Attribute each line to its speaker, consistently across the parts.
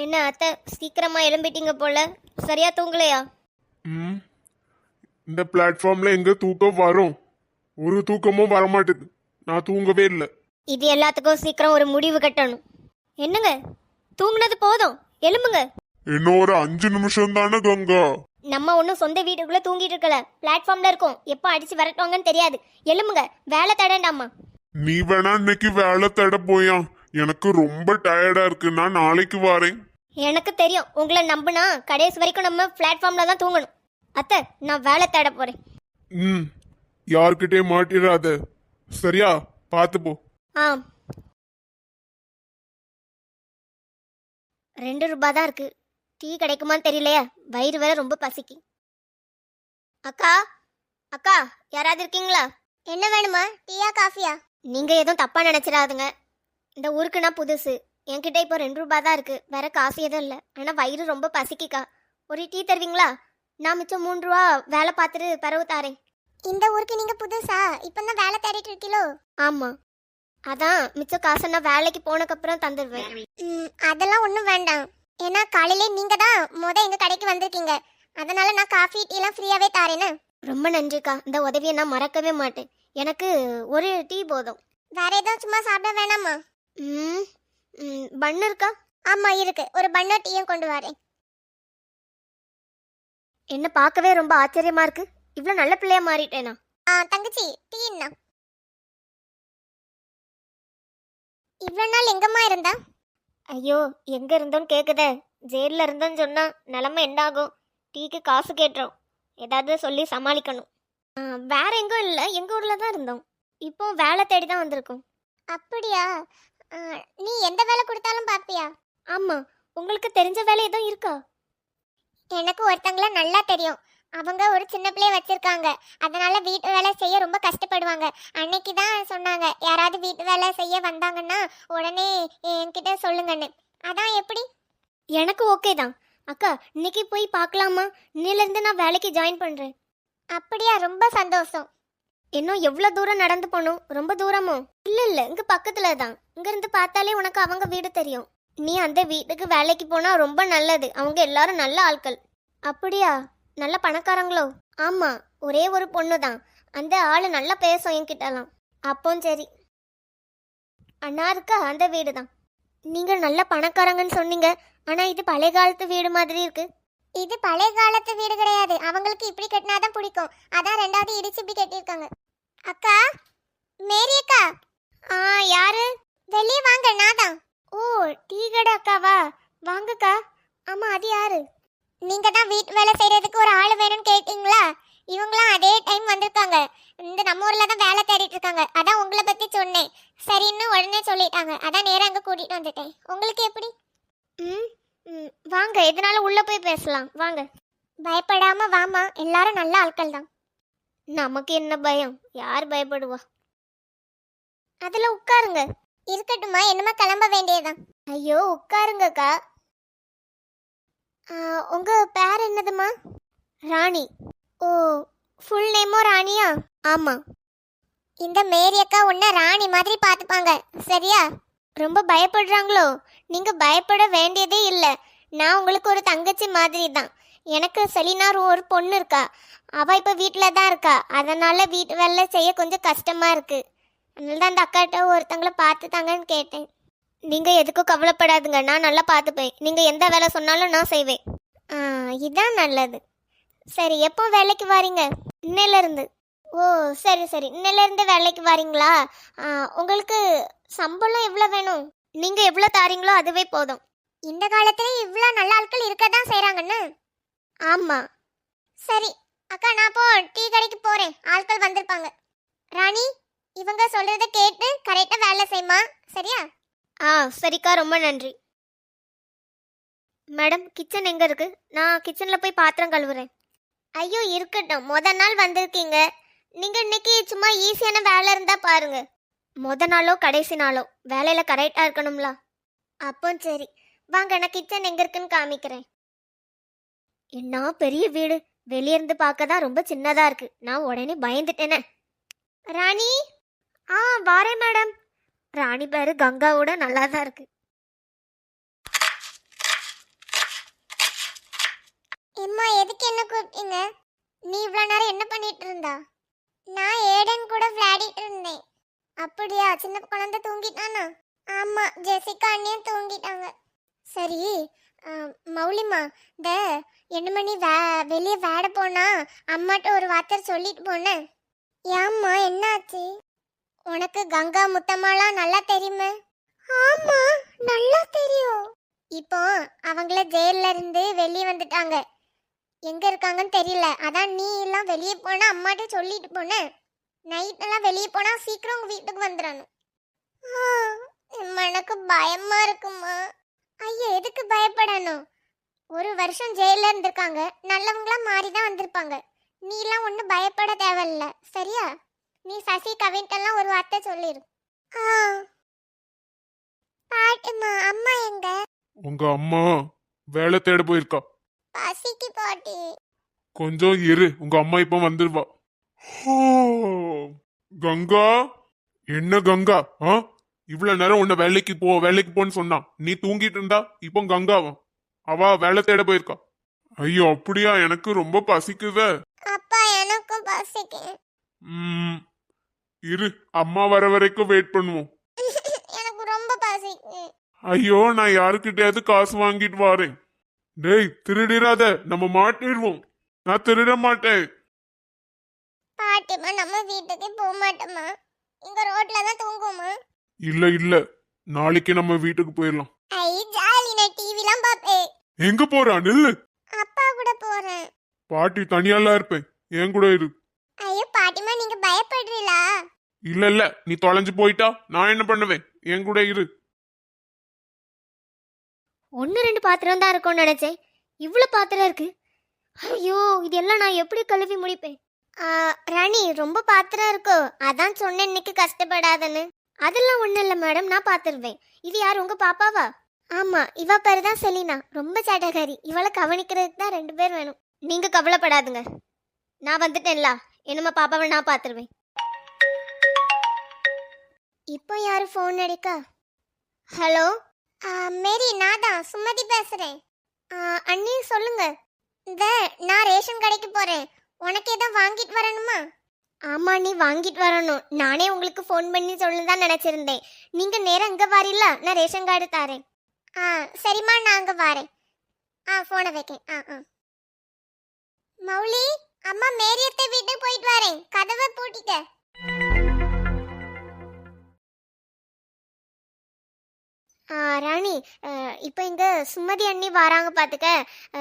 Speaker 1: என்ன அத்தை சீக்கிரமா எழும்பிட்டீங்க போல. சரியா தூங்கலையா?
Speaker 2: ம். இந்த பிளாட்ஃபார்ம்ல எங்க தூக்கம் வரும்? ஒரு தூக்கமும் வரமாட்டுது. நான் தூங்கவே இல்லை.
Speaker 1: இது எல்லாத்துக்கும் சீக்கிரம் ஒரு முடிவு கட்டணும். என்னங்க? தூங்குனது போதும். எழும்புங்க.
Speaker 2: இன்னும் ஒரு அஞ்சு நிமிஷம் தானே கங்கா.
Speaker 1: நம்ம ஒன்றும் சொந்த வீட்டுக்குள்ள தூங்கிட்டு இருக்கல. பிளாட்ஃபார்ம்ல இருக்கோம். எப்போ அடிச்சு விரட்டுவாங்கன்னு தெரியாது. எழும்புங்க. வேலை தடண்டாமா?
Speaker 2: நீ வேணா இன்னைக்கு வேலை தட போயா எனக்கு ரொம்ப டயர்டா இருக்கு. நான் நாளைக்கு வரேன்.
Speaker 1: எனக்கு தெரியும். உங்களை நம்புனா கடைசி வரைக்கும் நம்ம பிளாட்ஃபார்ம்ல தான் தூங்கணும். அத்தை நான் வேலை தேட போறேன்.
Speaker 2: ம். யார்கிட்டயே மாட்டிடாத. சரியா? பார்த்து போ.
Speaker 1: ஆ ரெண்டு ரூபாய் தான் இருக்கு. டீ கிடைக்குமான்னு தெரியலையே. வயிறு வேற ரொம்ப பசிக்கு. அக்கா அக்கா யாராவது இருக்கீங்களா? என்ன வேணுமா? டீயா காஃபியா? நீங்க எதுவும் தப்பா நினைச்சிடாதுங்க. இந்த ஊருக்கு நான் புதுசு. என்கிட்ட இப்போ ரெண்டு ரூபாய் தான் இருக்கு. வேற காசு எதுவும் இல்லை. ஆனா வயிறு ரொம்ப பசிக்குக்கா. ஒரு டீ தருவீங்களா? நான் மிச்சம் மூணு ரூபா வேலை பார்த்துட்டு பிறகு தாரேன்.
Speaker 3: இந்த ஊருக்கு நீங்க புதுசா? இப்பதான் வேலை தேடிட்டு இருக்கீங்களோ
Speaker 1: ஆமா. அதான் மிச்சம் காசை நான் வேலைக்கு போனக்கப்புறம் தந்துடுவேன்
Speaker 3: ம், அதெல்லாம் ஒண்ணும் வேண்டாம். ஏன்னா காலையிலே நீங்க தான் முத எங்க கடைக்கு வந்திருக்கீங்க. அதனால நான் காஃபி டீ எல்லாம் ஃப்ரீயாவே தாரேன்னு
Speaker 1: ரொம்ப நன்றிக்கா. இந்த உதவியை நான் மறக்கவே மாட்டேன். எனக்கு ஒரு டீ போதும்.
Speaker 3: வேற ஏதாவது சும்மா சாப்பிட வேணாமா?
Speaker 1: ம், பன் இருக்கா?
Speaker 3: ஆமா இருக்கு. ஒரு பண்ண டீயும் கொண்டு வரேன்.
Speaker 1: என்ன பார்க்கவே ரொம்ப ஆச்சரியமா இருக்கு. இவ்வளோ நல்ல பிள்ளையா மாறிட்டேனா?
Speaker 3: ஆ தங்கச்சி டீ என்ன இவ்வளவு நாள் எங்கம்மா இருந்தா?
Speaker 1: ஐயோ எங்க இருந்தோன்னு கேக்குதே. ஜெயிலில் இருந்தோன்னு சொன்னா நிலமை என்ன ஆகும் டீக்கு காசு கேட்டுரும் ஏதாவது சொல்லி சமாளிக்கணும். ஆ, வேற எங்கும் இல்லை. எங்க ஊர்ல தான் இருந்தோம். இப்போ வேலை தேடி தான் வந்திருக்கோம்.
Speaker 3: அப்படியா? நீ எந்த வேலை கொடுத்தாலும் பாப்பியா?
Speaker 1: ஆமா உங்களுக்கு தெரிஞ்ச வேலை எதுவும் இருக்கா?
Speaker 3: எனக்கு ஒருத்தங்கள நல்லா தெரியும். அவங்க ஒரு சின்ன பிள்ளைய வச்சிருக்காங்க. அதனால வீட்டு வேலை செய்ய ரொம்ப கஷ்டப்படுவாங்க. அன்னைக்கு தான் சொன்னாங்க யாராவது வீட்டு வேலை செய்ய வந்தாங்கன்னா உடனே என்கிட்ட சொல்லுங்கன்னு. அதான் எப்படி?
Speaker 1: எனக்கு ஓகே தான். அக்கா இன்னைக்கு போய் பார்க்கலாமா? இன்னிலேருந்து நான் வேலைக்கு ஜாயின் பண்ணுறேன்
Speaker 3: அப்படியா ரொம்ப சந்தோஷம்.
Speaker 1: இன்னும் எவ்வளோ தூரம் நடந்து போகணும்? ரொம்ப தூரமோ? இல்லை இல்லை இங்கே பக்கத்தில் தான் இங்கேருந்து பார்த்தாலே உனக்கு அவங்க வீடு தெரியும். நீ அந்த வீட்டுக்கு வேலைக்கு போனால் ரொம்ப நல்லது. அவங்க எல்லாரும் நல்ல ஆட்கள். அப்படியா? நல்ல பணக்காரங்களோ? ஆமாம் ஒரே ஒரு பொண்ணு தான் அந்த ஆள் நல்லா பேசும் என்கிட்டலாம். அப்போ சரி. அண்ணா இருக்கா அந்த வீடு தான் நீங்கள் நல்ல பணக்காரங்கன்னு சொன்னீங்க. ஆனால் இது பழைய காலத்து வீடு மாதிரி இருக்கு.
Speaker 3: இது பழைய காலத்து வீடு கிடையாது. அவங்களுக்கு இப்படி கட்டினாதான் பிடிக்கும். அதான் ரெண்டாவது இடிச்சு இப்படி கட்டியிருக்காங்க. அக்கா மேரி அக்கா.
Speaker 1: ஆ யாரு?
Speaker 3: வெளியே வாங்க நான் தான்.
Speaker 1: ஓ டீ கடை அக்காவா? வாங்கக்கா. ஆமா அது யாரு?
Speaker 3: நீங்க தான் வீட்டு வேலை செய்யறதுக்கு ஒரு ஆள் வேணும்னு கேட்டீங்களா? இவங்களாம் அதே டைம் வந்திருக்காங்க. இந்த நம்ம ஊர்ல தான் வேலை தேடிட்டு இருக்காங்க. அதான் உங்களை பத்தி சொன்னேன். சரின்னு உடனே சொல்லிட்டாங்க. அதான் நேரா அங்க கூட்டிட்டு வந்துட்டேன். உங்களுக்கு எப்படி?
Speaker 1: ம் ம், வாங்க. எதனால உள்ள போய் பேசலாம். வாங்க.
Speaker 3: பயப்படாம வாமா எல்லாரும் நல்ல ஆட்கள் தான்.
Speaker 1: நமக்கு என்ன பயம்? யார் பயப்படுவா? அதுல உட்காருங்க.
Speaker 3: இருக்கட்டுமா என்னமா கிளம்ப வேண்டியதுதான்.
Speaker 1: ஐயோ உட்காருங்கக்கா. உங்க பேர் என்னதுமா ராணி. ஓ ஃபுல் நேமோ ராணியா? ஆமா.
Speaker 3: இந்த மேரி அக்கா உன்னை ராணி மாதிரி பார்த்துப்பாங்க. சரியா?
Speaker 1: ரொம்ப பயப்படுறாங்களோ? நீங்க பயப்பட வேண்டியதே இல்லை. நான் உங்களுக்கு ஒரு தங்கச்சி மாதிரி தான் எனக்கு செலினார் ஒரு பொண்ணு இருக்கா. அவ இப்ப வீட்டில் தான் இருக்கா. அதனால வீட்டு வேலை செய்ய கொஞ்சம் கஷ்டமா இருக்கு. அதனால தான் அந்த அக்காட்ட ஒருத்தங்களை பார்த்துத்தாங்கன்னு கேட்டேன். நீங்கள் எதுக்கும் கவலைப்படாதுங்க. நான் நல்லா பார்த்துப்பேன். நீங்கள் எந்த வேலை சொன்னாலும் நான் செய்வேன். ஆ, இதான் நல்லது. சரி எப்போ வேலைக்கு வாரீங்க? இன்னிலருந்து ஓ சரி சரி. இன்னிலருந்து வேலைக்கு வாரீங்களா? உங்களுக்கு சம்பளம் எவ்வளோ வேணும்? நீங்கள் எவ்வளோ தாரீங்களோ அதுவே போதும்.
Speaker 3: இந்த காலத்துல இவ்வளோ நல்ல ஆட்கள் இருக்க தான்
Speaker 1: செய்கிறாங்கன்னு ஆமாம்
Speaker 3: சரி அக்கா நான் போ டீ கடைக்கு போகிறேன் ஆட்கள் வந்திருப்பாங்க. ராணி? இவங்க சொல்றத கேட்டு கரெக்டா வேலை செய்யுமா? சரியா?
Speaker 1: ஆ சரிக்கா ரொம்ப நன்றி. மேடம் கிச்சன் எங்க இருக்கு? நான் கிச்சன்ல போய் பாத்திரம் கழுவுறேன். ஐயோ இருக்கட்டும். முத நாள் வந்திருக்கீங்க. நீங்க இன்னைக்கு சும்மா ஈஸியான வேலை இருந்தா பாருங்க. முத நாளோ கடைசி நாளோ? வேலையில கரெக்டா இருக்கணும்ல? அப்போ சரி. வாங்க நான் கிச்சன் எங்க இருக்குன்னு காமிக்கிறேன். என்ன பெரிய வீடு? வெளிய இருந்து பார்க்க தான் ரொம்ப சின்னதா இருக்கு. நான் உடனே பயந்துட்டேனே. ராணி? ஆ வாரேன் மேடம். ராணி பேரு கங்காவோட நல்லா தான் இருக்கு.
Speaker 3: எம்மா எதுக்கு என்ன கூப்பிட்டீங்க? நீ இவ்வளோ நேரம் என்ன பண்ணிட்டு இருந்தா? நான் ஏடன் கூட விளையாடிட்டு இருந்தேன். அப்படியா? சின்ன குழந்தை தூங்கிட்டானா? ஆமா ஜெசிகா அண்ணியும் தூங்கிட்டாங்க. சரி மௌலிமா இந்த என்ன மணி வே வெளியே வேட போனா அம்மாட்ட ஒரு வார்த்தை சொல்லிட்டு போனேன். ஏம்மா என்னாச்சு? உனக்கு கங்கா முத்தம்மாலாம் நல்லா தெரியுமே? ஆமா நல்லா தெரியும். இப்போ அவங்கள ஜெயில இருந்து வெளியே வந்துட்டாங்க. எங்க இருக்காங்கன்னு தெரியல. அதான் நீ எல்லாம் வெளியே போனா அம்மாட்ட சொல்லிட்டு போன. நைட் எல்லாம் வெளியே போனா சீக்கிரம் உங்க வீட்டுக்கு வந்துடணும். எனக்கு பயமா இருக்குமா? ஐயா எதுக்கு பயப்படணும்? ஒரு வருஷம் ஜெயில இருந்திருக்காங்க. நல்லவங்களா மாறி தான் வந்திருப்பாங்க. நீ எல்லாம் ஒன்றும் பயப்பட தேவையில்ல. சரியா? நீ சசி கவின்ட்டெல்லாம் ஒரு வார்த்தை சொல்லிடு ஆ. பாட்டுமா அம்மா எங்க?
Speaker 2: உங்க அம்மா வேலை தேட போயிருக்கா.
Speaker 3: பசிக்கு பாட்டி.
Speaker 2: கொஞ்சம் இரு உங்க அம்மா இப்ப வந்துருவா. கங்கா? என்ன கங்கா? ஆ? இவ்வளவு நேரம் உன்னை வேலைக்கு போ வேலைக்கு போன்னு சொன்னா. நீ தூங்கிட்டு இருந்தா இப்போ கங்காவா? அவ வேலை தேட போயிருக்கா. ஐயோ அப்படியா? எனக்கு ரொம்ப பசிக்குதே.
Speaker 3: அப்பா எனக்கும் பசிக்கு.
Speaker 2: ம். இரு அம்மா வர வரைக்கும் வெயிட் பண்ணுவோம்.
Speaker 3: எனக்கு ரொம்ப பசிக்கு
Speaker 2: ஐயோ நான் யாருக்கிட்டயாவது காசு வாங்கிட்டு வரேன். டேய் திருடிராத நம்ம மாட்டிடுவோம். நான் திருட மாட்டேன்.
Speaker 3: பாட்டிமா நம்ம வீட்டுக்கு போக மாட்டோமா இங்க ரோட்ல தான் தூங்குவோமா
Speaker 2: இல்ல இல்ல. நாளைக்கு நம்ம வீட்டுக்கு போயிடலாம்.
Speaker 3: ஐ ஜாலி நான் டிவிலாம் பார்ப்பேன்.
Speaker 2: எங்க போறா? நில்லு.
Speaker 3: அப்பா கூட போறேன்.
Speaker 2: பாட்டி தனியாலாம் இருப்பேன். என் கூட இரு.
Speaker 3: ஐயோ பாட்டிமா நீங்க பயப்படுறீங்களா
Speaker 2: இல்ல இல்ல நீ தொலைஞ்சு போயிட்டா நான் என்ன பண்ணுவேன்? என் கூட இரு.
Speaker 1: ஒன்று ரெண்டு பாத்திரம் தான் இருக்கும்னு நினச்சேன். இவ்வளோ பாத்திரம் இருக்கு. ஐயோ இதெல்லாம் நான் எப்படி கழுவி முடிப்பேன்?
Speaker 3: ஆ, ராணி ரொம்ப பாத்திரம் இருக்கோ? அதான் சொன்னேன் இன்னைக்கு கஷ்டப்படாதன்னு.
Speaker 1: அதெல்லாம் ஒன்றும் இல்லை மேடம் நான் பார்த்துருவேன் இது யார் உங்கள் பாப்பாவா?
Speaker 3: ஆமா இவ பேரு தான் செலினா. ரொம்ப சேட்டகாரி. இவளை கவனிக்கிறதுக்கு தான் ரெண்டு பேர் வேணும்.
Speaker 1: நீங்கள் கவலைப்படாதுங்க. நான் வந்துட்டேன்ல. என்னம்மா பாப்பாவை நான் பார்த்துருவேன்
Speaker 3: இப்போ யாரு ஃபோன் அடிக்கா? ஹலோ மேரி நான் தான் சுமதி பேசுறேன். ஆ, அண்ணி சொல்லுங்க. இந்த நான் ரேஷன் கடைக்கு போறேன். உனக்கு ஏதோ வாங்கிட்டு வரணுமா?
Speaker 1: ஆமா நீ வாங்கிட்டு வரணும். நானே உங்களுக்கு ஃபோன் பண்ணி சொல்ல தான் நினச்சிருந்தேன். நீங்கள் நேரம் இங்கே வரீல்ல நான் ரேஷன் கார்டு தரேன்.
Speaker 3: ஆ சரிம்மா நான் அங்க வரேன். ஆ போனை வைக்கேன் ஆ ஆ. மௌலி? அம்மா மேரியத்தை வீட்டுக்கு போயிட்டு வரேன். கதவை பூட்டிக்க.
Speaker 1: ஆ, ராணி இப்போ இங்கே சுமதி அண்ணி வராங்க பார்த்துக்க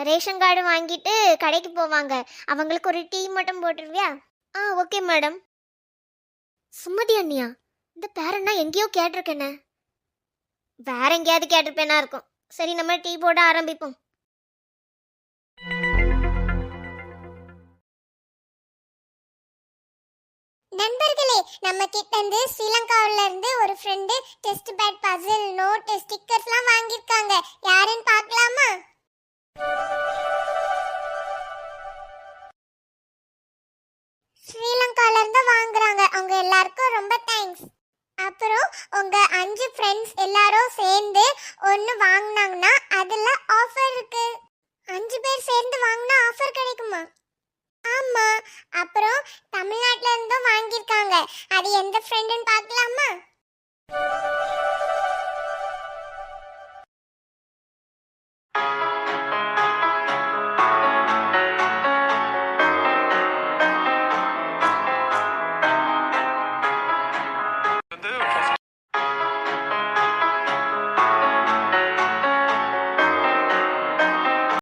Speaker 1: ரேஷன் கார்டு வாங்கிட்டு கடைக்கு போவாங்க. அவங்களுக்கு ஒரு டீ மட்டும் போட்டுருவியா? ஆ ஓகே மேடம். சுமதி அண்ணியா? இந்த பேரன்னா எங்கேயோ கேட்டிருக்கேனே. வேற எங்கேயாவது கேட்டிருப்பேனா இருக்கும். சரி நம்ம டீ போட ஆரம்பிப்போம்.
Speaker 3: நண்பர்களே நம்ம கிட்ட இருந்து ஸ்ரீலங்காவில இருந்து ஒரு friend test pad puzzle note ஸ்டிக்கர்ஸ்லாம் வாங்கியிருக்காங்க. யாருன்னு பார்க்கலாமா? ஸ்ரீலங்கால இருந்து வாங்குறாங்க. அவங்க எல்லாருக்கும் ரொம்ப தேங்க்ஸ் அப்புறம் உங்க அஞ்சு ஃப்ரெண்ட்ஸ் எல்லாரும் சேர்ந்து ஒன்று வாங்கினாங்கன்னா